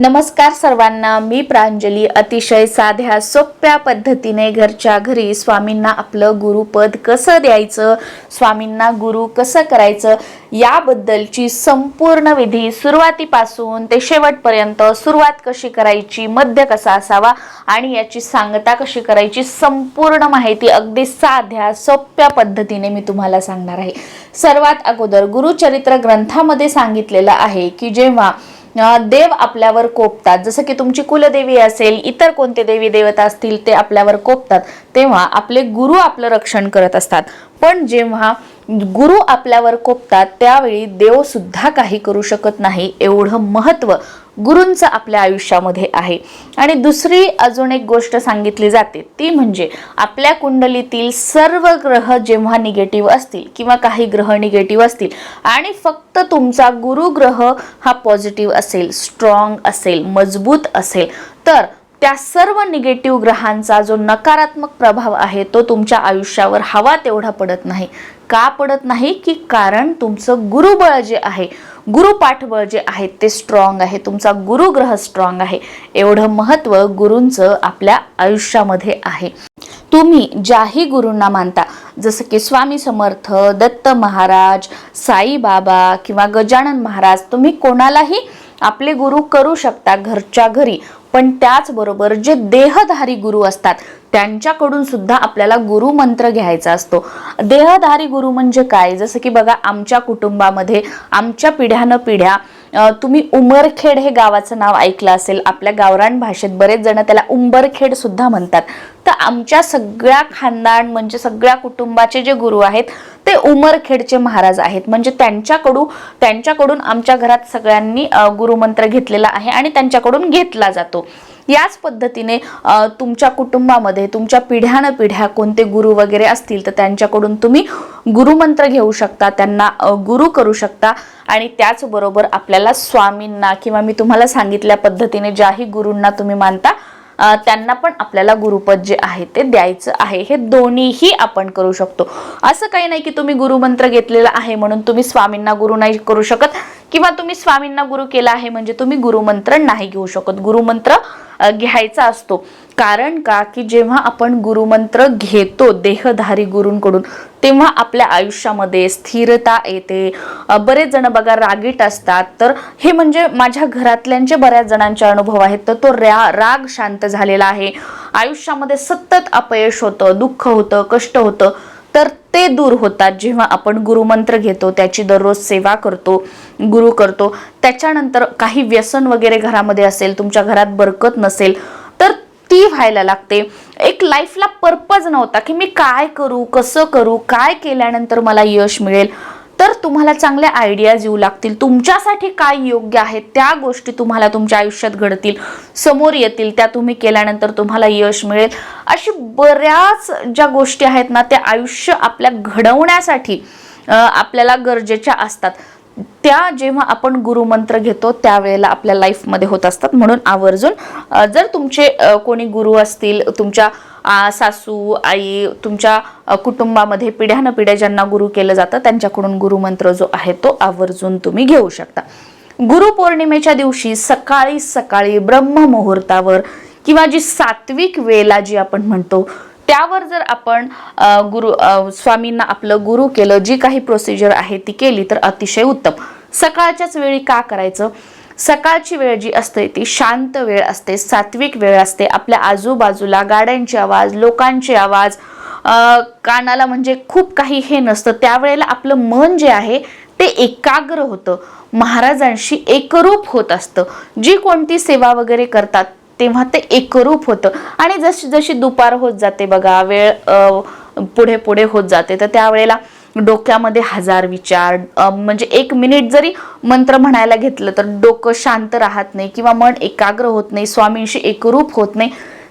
नमस्कार सर्वांना मी प्रांजली. अतिशय साध्या सोप्या पद्धतीने घरच्या घरी स्वामींना आपलं गुरुपद कसं द्यायचं स्वामींना गुरु कसं करायचं याबद्दलची संपूर्ण विधी सुरुवातीपासून ते शेवटपर्यंत सुरुवात कशी करायची मध्य कसा असावा आणि याची सांगता कशी करायची संपूर्ण माहिती अगदी साध्या सोप्या पद्धतीने मी तुम्हाला सांगणार आहे. सर्वात अगोदर गुरुचरित्र ग्रंथामध्ये सांगितलेलं आहे की जेव्हा देव आपल्यावर कोपतात. जसं की तुमची कुलदेवी असेल इतर कोणते देवी देवता असतील ते आपल्यावर कोपतात. तेव्हा आपले गुरु आपलं रक्षण करत असतात. पण जेव्हा गुरु आपल्यावर कोपतात त्यावेळी देव सुद्धा काही करू शकत नाही एवढं महत्त्व गुरूंचं आपल्या आयुष्यामध्ये आहे. आणि दुसरी अजून एक गोष्ट सांगितली जाते ती म्हणजे आपल्या कुंडलीतील सर्व ग्रह जेव्हा निगेटिव्ह असतील किंवा काही ग्रह निगेटिव्ह असतील आणि फक्त तुमचा गुरु ग्रह हा पॉझिटिव्ह असेल स्ट्रॉंग असेल मजबूत असेल तर त्या सर्व निगेटिव्ह ग्रहांचा जो नकारात्मक प्रभाव आहे तो तुमच्या आयुष्यावर हवा तेवढा पडत नाही. का पडत नाही? की कारण तुमचं गुरुबळ जे आहे गुरु पाठबळ जे आहे ते स्ट्रॉंग आहे. तुमचा गुरुग्रह स्ट्रॉंग आहे. एवढं महत्त्व गुरूंचं आपल्या आयुष्यामध्ये आहे. तुम्ही ज्याही गुरूंना मानता जसं की स्वामी समर्थ दत्त महाराज साईबाबा किंवा गजानन महाराज तुम्ही कोणालाही आपले गुरु करू शकता घरच्या घरी. पण त्याचबरोबर जे देहधारी गुरु असतात त्यांच्याकडून सुद्धा आपल्याला गुरु मंत्र घ्यायचा असतो. देहधारी गुरु म्हणजे काय? जसं की बघा आमच्या कुटुंबामध्ये आमच्या पिढ्यानं पिढ्या तुम्ही उमरखेड हे गावाचं नाव ऐकलं असेल. आपल्या गावरान भाषेत बरेच जण त्याला उंबरखेड सुद्धा म्हणतात. तर आमच्या सगळ्या खानदान म्हणजे सगळ्या कुटुंबाचे जे गुरु आहेत ते उमरखेडचे महाराज आहेत. म्हणजे त्यांच्याकडून त्यांच्याकडून आमच्या घरात सगळ्यांनी गुरुमंत्र घेतलेला आहे आणि त्यांच्याकडून घेतला जातो. याच पद्धतीने तुमच्या कुटुंबामध्ये तुमच्या पिढ्यानं पिढ्या कोणते गुरु वगैरे असतील तर त्यांच्याकडून तुम्ही गुरुमंत्र घेऊ शकता त्यांना गुरु करू शकता. आणि त्याचबरोबर आपल्याला स्वामींना किंवा मी तुम्हाला सांगितल्या पद्धतीने ज्याही गुरूंना तुम्ही मानता त्यांना पण आपल्याला गुरुपद जे आहे ते द्यायचं आहे. हे दोन्हीही आपण करू शकतो. असं काही नाही की तुम्ही गुरुमंत्र घेतलेला आहे म्हणून तुम्ही स्वामींना गुरु नाही करू शकत. किंवा तुम्ही स्वामींना गुरु केला आहे म्हणजे तुम्ही गुरुमंत्र नाही घेऊ शकत. गुरुमंत्र घ्यायचा असतो. कारण का? की जेव्हा आपण गुरुमंत्र घेतो देहधारी गुरूंकडून तेव्हा आपल्या आयुष्यामध्ये स्थिरता येते. बरेच जण बघा रागीट असतात. तर हे म्हणजे माझ्या घरातल्यांचे बऱ्याच जणांचे अनुभव आहेत. तर तो रा राग शांत झालेला आहे. आयुष्यामध्ये सतत अपयश होतं दुःख होतं कष्ट होतं. तर ते दूर होतात जेव्हा आपण गुरुमंत्र घेतो त्याची दररोज सेवा करतो गुरु करतो. त्याच्यानंतर काही व्यसन वगैरे घरामध्ये असेल तुमच्या घरात बरकत नसेल तर ती व्हायला लागते. एक लाईफला पर्पज नव्हता की मी काय करू कसं करू काय केल्यानंतर मला यश मिळेल. तर तुम्हाला चांगल्या आयडियाज येऊ लागतील. तुमच्यासाठी काय योग्य आहे त्या गोष्टी तुम्हाला तुमच्या आयुष्यात घडतील समोर येतील त्या तुम्ही केल्यानंतर तुम्हाला यश मिळेल. अशी बऱ्याच ज्या गोष्टी आहेत ना त्या आयुष्य आपल्या घडवण्यासाठी आपल्याला गरजेच्या असतात. त्या जेव्हा आपण गुरुमंत्र घेतो त्यावेळेला आपल्या लाईफमध्ये होत असतात. म्हणून आवर्जून जर तुमचे कोणी गुरु असतील तुमच्या सासू आई तुमच्या कुटुंबामध्ये पिढ्यान पिढ्या ज्यांना गुरु केलं जातं त्यांच्याकडून गुरुमंत्र जो आहे तो आवर्जून तुम्ही घेऊ शकता. गुरुपौर्णिमेच्या दिवशी सकाळी सकाळी ब्रह्म मुहूर्तावर किंवा जी सात्विक वेला जी आपण म्हणतो त्यावर जर आपण गुरु स्वामींना आपलं गुरु केलं जी काही प्रोसिजर आहे ती केली तर अतिशय उत्तम. सकाळच्याच वेळी का करायचं? सकाळची वेळ जी असते ती शांत वेळ असते सात्विक वेळ असते. आपल्या आजूबाजूला गाड्यांचे आवाज लोकांचे आवाज कानाला म्हणजे खूप काही हे नसतं. त्यावेळेला आपलं मन जे आहे ते एकाग्र होतं. महाराजांशी एकरूप होत असतं. जी कोणती सेवा वगैरे करतात तेव्हा ते एकरूप होतं. आणि जशी जशी दुपार होत जाते बघा वेळ पुढे पुढे होत जाते तर त्यावेळेला डोक्यामध्ये हजार विचार म्हणजे एक मिनिट जरी मंत्र म्हणायला घेतलं तर डोकं शांत राहत नाही किंवा मन एकाग्र होत नाही स्वामींशी एकरूप होत नाही.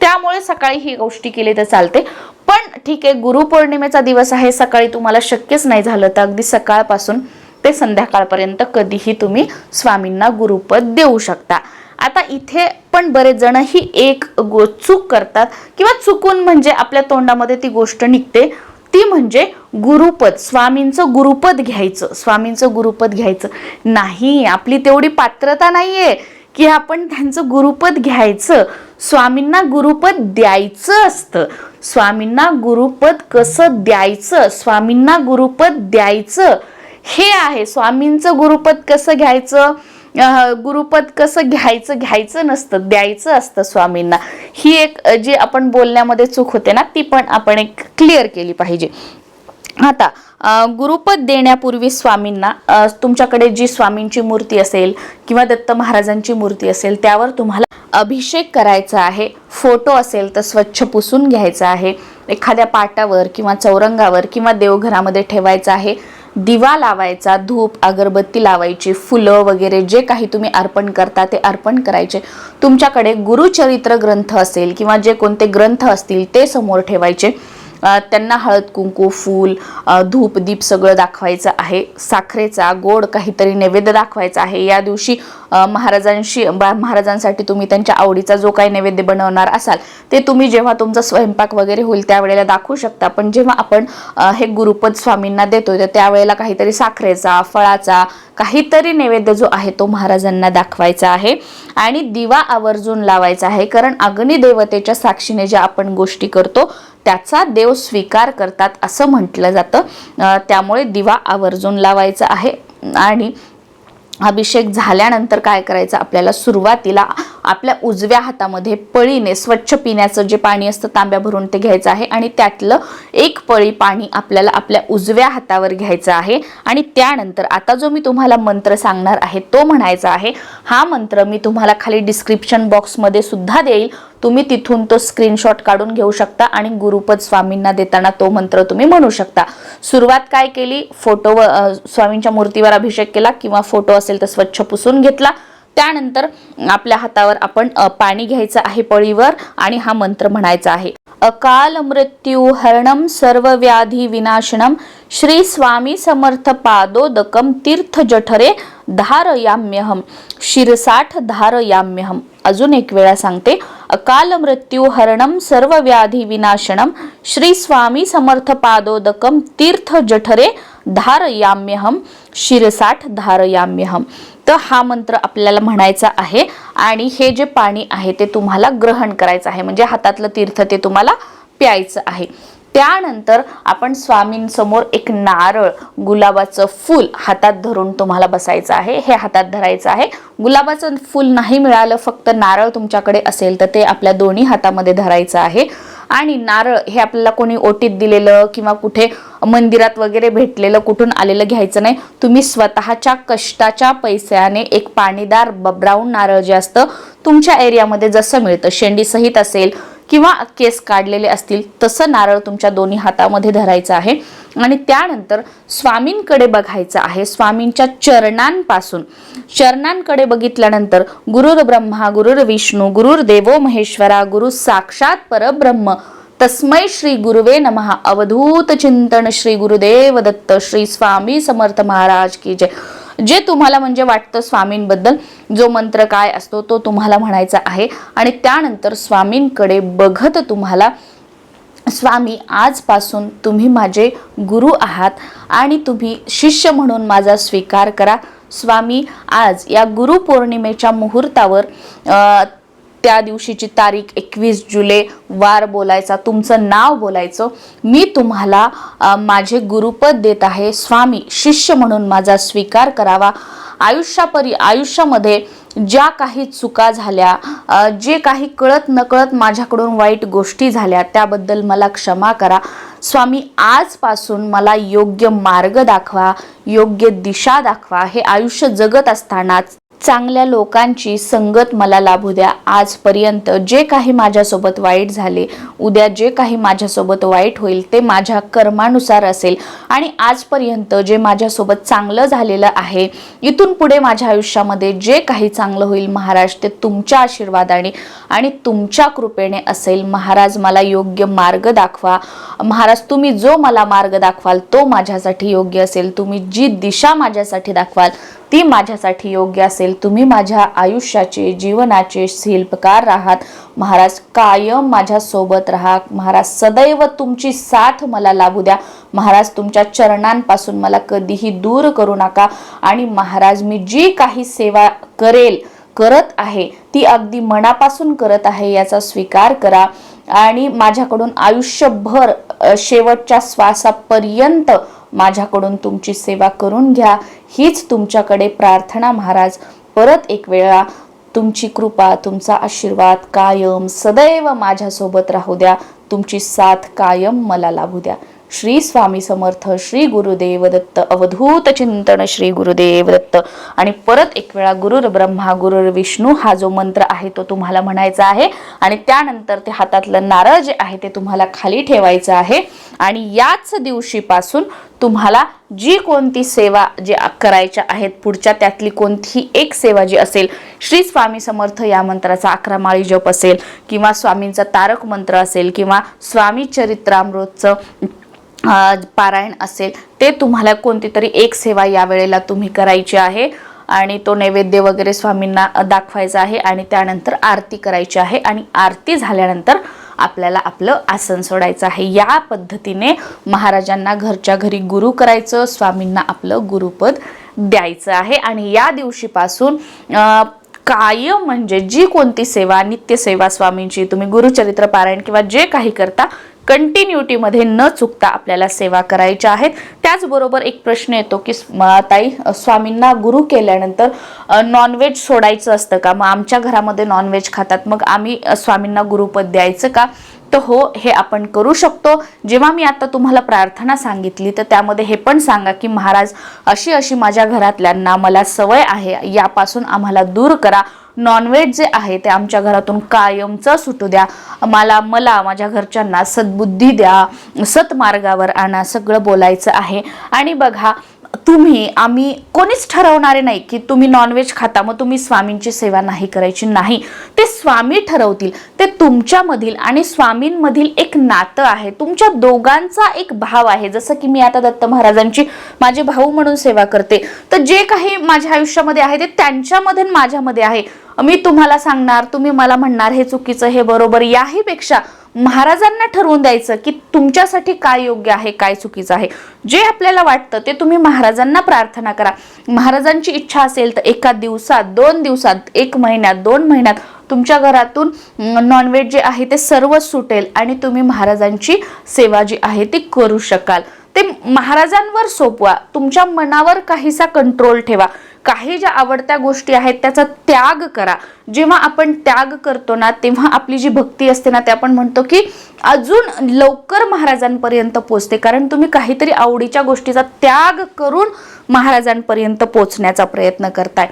त्यामुळे सकाळी ही गोष्टी केली तर चालते. पण ठीक आहे गुरुपौर्णिमेचा दिवस आहे सकाळी तुम्हाला शक्यच नाही झालं तर अगदी सकाळपासून ते संध्याकाळपर्यंत कधीही तुम्ही स्वामींना गुरुपद देऊ शकता. आता इथे पण बरेच जण ही एक गो चूक करतात किंवा चुकून म्हणजे आपल्या तोंडामध्ये ती गोष्ट निघते. ती म्हणजे गुरुपद. स्वामींचं गुरुपद घ्यायचं. स्वामींचं गुरुपद घ्यायचं. नाही आपली तेवढी पात्रता नाहीये की आपण त्यांचं गुरुपद घ्यायचं. स्वामींना गुरुपद द्यायचं असतं. स्वामींना गुरुपद कसं द्यायचं? स्वामींना गुरुपद द्यायचं. हे आहे. स्वामींचं गुरुपद कसं घ्यायचं? गुरुपद कसं घ्यायचं घ्यायचं नसतं द्यायचं असतं स्वामींना. ही एक जी आपण बोलण्यामध्ये चूक होते ना ती पण आपण एक क्लिअर केली पाहिजे. आता गुरुपद देण्यापूर्वी स्वामींना तुमच्याकडे जी स्वामींची मूर्ती असेल किंवा दत्त महाराजांची मूर्ती असेल त्यावर तुम्हाला अभिषेक करायचा आहे फोटो असेल तर स्वच्छ पुसून घ्यायचा आहे एखाद्या पाटावर किंवा चौरंगावर किंवा देवघरामध्ये ठेवायचा आहे दिवा लावायचा धूप अगरबत्ती लावायची फुलं वगैरे जे काही तुम्ही अर्पण करता ते अर्पण करायचे. तुमच्याकडे गुरुचरित्र ग्रंथ असेल किंवा जे कोणते ग्रंथ असतील ते समोर ठेवायचे. त्यांना हळद कुंकू फूल धूप दीप सगळं दाखवायचं आहे. साखरेचा गोड काहीतरी नैवेद्य दाखवायचा आहे. या दिवशी महाराजांशी बा- महाराजांसाठी तुम्ही त्यांच्या आवडीचा जो काही नैवेद्य बनवणार असाल ते तुम्ही जेव्हा तुमचा स्वयंपाक वगैरे होईल त्यावेळेला दाखवू शकता. पण जेव्हा आपण हे गुरुपद स्वामींना देतोय तर त्यावेळेला काहीतरी साखरेचा फळाचा काहीतरी नैवेद्य जो आहे तो महाराजांना दाखवायचा आहे. आणि दिवा आवर्जून लावायचा आहे कारण अग्निदेवतेच्या साक्षीने ज्या आपण गोष्टी करतो त्याचा देव स्वीकार करतात असं म्हटलं जातं. त्यामुळे दिवा आवर्जून लावायचा आहे. आणि अभिषेक झाल्यानंतर काय करायचं? आपल्याला सुरुवातीला आपल्या उजव्या हातामध्ये पळीने स्वच्छ पिण्याचं जे पाणी असतं तांब्या भरून ते घ्यायचं आहे. आणि त्यातलं एक पळी पाणी आपल्याला आपल्या उजव्या हातावर घ्यायचं आहे. आणि त्यानंतर आता जो मी तुम्हाला मंत्र सांगणार आहे तो म्हणायचा आहे हा मंत्र मी तुम्हाला खाली डिस्क्रिप्शन बॉक्समध्ये सुद्धा देईल. तुम्ही तिथून तो स्क्रीनशॉट काढून घेऊ शकता आणि गुरुपद स्वामींना देताना तो मंत्र तुम्ही म्हणू शकता. सुरुवात काय केली? फोटो स्वामींच्या मूर्तीवर अभिषेक केला किंवा फोटो असेल तर स्वच्छ पुसून घेतला. त्यानंतर आपल्या हातावर आपण पाणी घ्यायचं आहे पळीवर आणि हा मंत्र म्हणायचा आहे. अकाल मृत्यू हरणम सर्व व्याधी विनाशनम श्री स्वामी समर्थ पादोदकम तीर्थ जठरे धारयाम्यहम शिरसाठ धारयाम्यहम अजून एक वेळा सांगते. अकाल मृत्यू हरणम सर्व व्याधी विनाशनम श्री स्वामी समर्थ पादोदकम तीर्थ जठरे धारयाम्यहम शिरसाठ धारयाम्यहम तर हा मंत्र आपल्याला म्हणायचा आहे आणि हे जे पाणी आहे ते तुम्हाला ग्रहण करायचं आहे. म्हणजे हातातलं तीर्थ ते तुम्हाला प्यायचं आहे. त्यानंतर आपण स्वामींसमोर एक नारळ गुलाबाचं फूल हातात धरून तुम्हाला बसायचं आहे. हे हातात धरायचं आहे. गुलाबाचं फूल नाही मिळालं फक्त नारळ तुमच्याकडे असेल तर ते आपल्या दोन्ही हातामध्ये धरायचं आहे. आणि नारळ हे आपल्याला कोणी ओटीत दिलेलं किंवा कुठे मंदिरात वगैरे भेटलेलं कुठून आलेलं घ्यायचं नाही. तुम्ही स्वतःच्या कष्टाच्या पैशाने एक पाणीदार ब- ब्राऊन नारळ जे असतं तुमच्या एरियामध्ये जसं मिळतं. शेंडी सहित असेल किंवा केस काढलेले असतील तसं नारळ तुमच्या दोन्ही हातामध्ये धरायचं आहे. आणि त्यानंतर स्वामींकडे बघायचं आहे. स्वामींच्या चरणांपासून. चरणांकडे बघितल्यानंतर गुरुर ब्रह्मा गुरुर विष्णू गुरुर देवो महेश्वरा गुरु साक्षात परब्रह्म. तस्मै श्री गुरुवे नमः. अवधूत चिंतन श्री गुरुदेव दत्त श्री स्वामी समर्थ महाराज की जय. जे तुम्हाला म्हणजे वाटतं स्वामींबद्दल जो मंत्र काय असतो तो तुम्हाला म्हणायचा आहे. आणि त्यानंतर स्वामींकडे बघत तुम्हाला स्वामी आजपासून तुम्ही माझे गुरु आहात आणि तुम्ही शिष्य म्हणून माझा स्वीकार करा. स्वामी आज या गुरुपौर्णिमेच्या मुहूर्तावर त्या दिवशीची तारीख एकवीस जुलै वार बोलायचा तुमचं नाव बोलायचं. मी तुम्हाला माझे गुरुपद देत आहे स्वामी शिष्य म्हणून माझा स्वीकार करावा. आयुष्यापरी आयुष्यामध्ये ज्या काही चुका झाल्या जे काही कळत नकळत माझ्याकडून वाईट गोष्टी झाल्या त्याबद्दल मला क्षमा करा. स्वामी आजपासून मला योग्य मार्ग दाखवा योग्य दिशा दाखवा. हे आयुष्य जगत असतानाच चांगल्या लोकांची संगत मला लाभू द्या. आजपर्यंत जे काही माझ्यासोबत वाईट झाले उद्या जे काही माझ्यासोबत वाईट होईल ते माझ्या कर्मानुसार असेल. आणि आजपर्यंत जे माझ्यासोबत चांगलं झालेलं आहे इथून पुढे माझ्या आयुष्यामध्ये जे काही चांगलं होईल महाराज ते तुमच्या आशीर्वादाने आणि तुमच्या कृपेने असेल. महाराज मला योग्य मार्ग दाखवा. महाराज तुम्ही जो मला मार्ग दाखवाल तो माझ्यासाठी योग्य असेल. तुम्ही जी दिशा माझ्यासाठी दाखवाल ती माझ्यासाठी योग्य असेल. तुम्ही माझ्या आयुष्याचे जीवनाचे शिल्पकार राहात. महाराज कायम माझ्यासोबत राहा. महाराज सदैव तुमची साथ मला लाभू द्या. महाराज तुमच्या चरणांपासून मला कधीही दूर करू नका. आणि महाराज मी जी काही सेवा करेल करत आहे ती अगदी मनापासून करत आहे याचा स्वीकार करा. आणि माझ्याकडून आयुष्यभर शेवटच्या श्वासापर्यंत माझ्याकडून तुमची सेवा करून घ्या. हीच तुमच्याकडे प्रार्थना महाराज. परत एक वेळा तुमची कृपा तुमचा आशीर्वाद कायम सदैव माझ्यासोबत राहू द्या. तुमची साथ कायम मला लाभू द्या. श्री स्वामी समर्थ श्री गुरुदेव दत्त. अवधूत चिंतन श्री गुरुदेव दत्त. आणि परत एक वेळा गुरुर ब्रह्मा गुरुर विष्णू हा जो मंत्र आहे तो तुम्हाला म्हणायचा आहे. आणि त्यानंतर ते हातातलं नारळ जे आहे ते तुम्हाला खाली ठेवायचं आहे. आणि याच दिवशीपासून तुम्हाला जी कोणती सेवा जी करायच्या आहेत पुढच्या त्यातली कोणतीही एक सेवा जी असेल श्री स्वामी समर्थ या मंत्राचा अकरा माळी जप असेल किंवा स्वामींचा तारक मंत्र असेल किंवा स्वामी चरित्रामृतचं पारायण असेल ते तुम्हाला कोणती तरी एक सेवा या वेळेला तुम्ही करायची आहे आणि तो नैवेद्य वगैरे स्वामींना दाखवायचा आहे आणि त्यानंतर आरती करायची आहे आणि आरती झाल्यानंतर आपल्याला आपलं आसन सोडायचं आहे. या पद्धतीने महाराजांना घरच्या घरी गुरु करायचं स्वामींना आपलं गुरुपद द्यायचं आहे आणि या दिवशीपासून कायम म्हणजे जी कोणती सेवा नित्यसेवा स्वामींची तुम्ही गुरुचरित्र पारायण किंवा जे काही करता कंटिन्युटीमध्ये न चुकता आपल्याला सेवा करायच्या आहेत. त्याचबरोबर एक प्रश्न येतो की ताई स्वामींना गुरु केल्यानंतर नॉनव्हेज सोडायचं असतं का? मग आमच्या घरामध्ये नॉनव्हेज खातात. मग आम्ही स्वामींना गुरुपद द्यायचं का? तर हो हे आपण करू शकतो. जेव्हा मी आता तुम्हाला प्रार्थना सांगितली तर त्यामध्ये हे पण सांगा की महाराज अशी अशी माझ्या घरातल्यांना मला सवय आहे यापासून आम्हाला दूर करा. नॉनव्हेज जे आहे ते आमच्या घरातून कायमचं सुटू द्या. मला मला माझ्या घरच्यांना सद्बुद्धी द्या. सतमार्गावर आणा सगळं बोलायचं आहे. आणि बघा तुम्ही आम्ही कोणीच ठरवणारे नाही की तुम्ही नॉनव्हेज खाता मग तुम्ही स्वामींची सेवा नाही करायची नाही. ते स्वामी ठरवतील ते तुमच्यामधील आणि स्वामींमधील एक नातं आहे. तुमच्या दोघांचा एक भाव आहे. जसं की मी आता दत्त महाराजांची माझे भाऊ म्हणून सेवा करते. तर जे काही माझ्या आयुष्यामध्ये आहे ते त्यांच्यामध्ये माझ्यामध्ये आहे. मी तुम्हाला सांगणार तुम्ही मला म्हणणार हे चुकीचं हे बरोबर. याहीपेक्षा महाराजांना ठरवून द्यायचं की तुमच्यासाठी काय योग्य आहे काय चुकीचं आहे. जे आपल्याला वाटतं ते तुम्ही महाराजांना प्रार्थना करा. महाराजांची इच्छा असेल तर एका दिवसात दोन दिवसात एक महिन्यात दोन महिन्यात तुमच्या घरातून नॉनव्हेज जे आहे ते सर्व सुटेल आणि तुम्ही महाराजांची सेवा जी आहे ती करू शकाल. ते महाराजांवर सोपवा. तुमच्या मनावर काहीसा कंट्रोल ठेवा. काही ज्या आवडत्या गोष्टी आहेत त्याचा त्याग करा. जेव्हा आपण त्याग करतो ना तेव्हा आपली जी भक्ती असते ना ते आपण म्हणतो की अजून लवकर महाराजांपर्यंत पोचते कारण तुम्ही काहीतरी आवडीच्या गोष्टीचा त्याग करून महाराजांपर्यंत पोचण्याचा प्रयत्न करताय.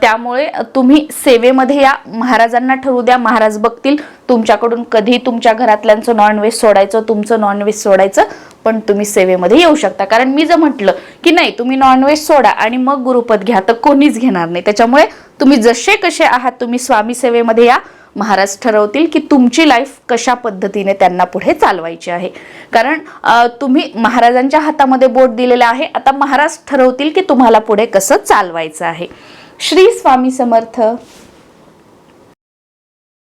त्यामुळे तुम्ही सेवेमध्ये या. महाराजांना ठरवू द्या. महाराज बघतील तुमच्याकडून कधी तुमच्या घरातल्यांचं नॉनव्हेज सोडायचं तुमचं नॉनव्हेज सोडायचं. पण तुम्ही सेवेमध्ये येऊ शकता. कारण मी जर म्हटलं की नाही तुम्ही नॉनव्हेज सोडा आणि मग गुरुपद घ्या तर कोणीच घेणार नाही. त्याच्यामुळे तुम्ही जसे कसे आहात तुम्ही स्वामी सेवेमध्ये या. महाराज ठरवतील की तुमची लाईफ कशा पद्धतीने त्यांना पुढे चालवायची आहे. कारण तुम्ही महाराजांच्या हातामध्ये बोट दिलेलं आहे. आता महाराज ठरवतील की तुम्हाला पुढे कसं चालवायचं आहे. श्री स्वामी समर्थ.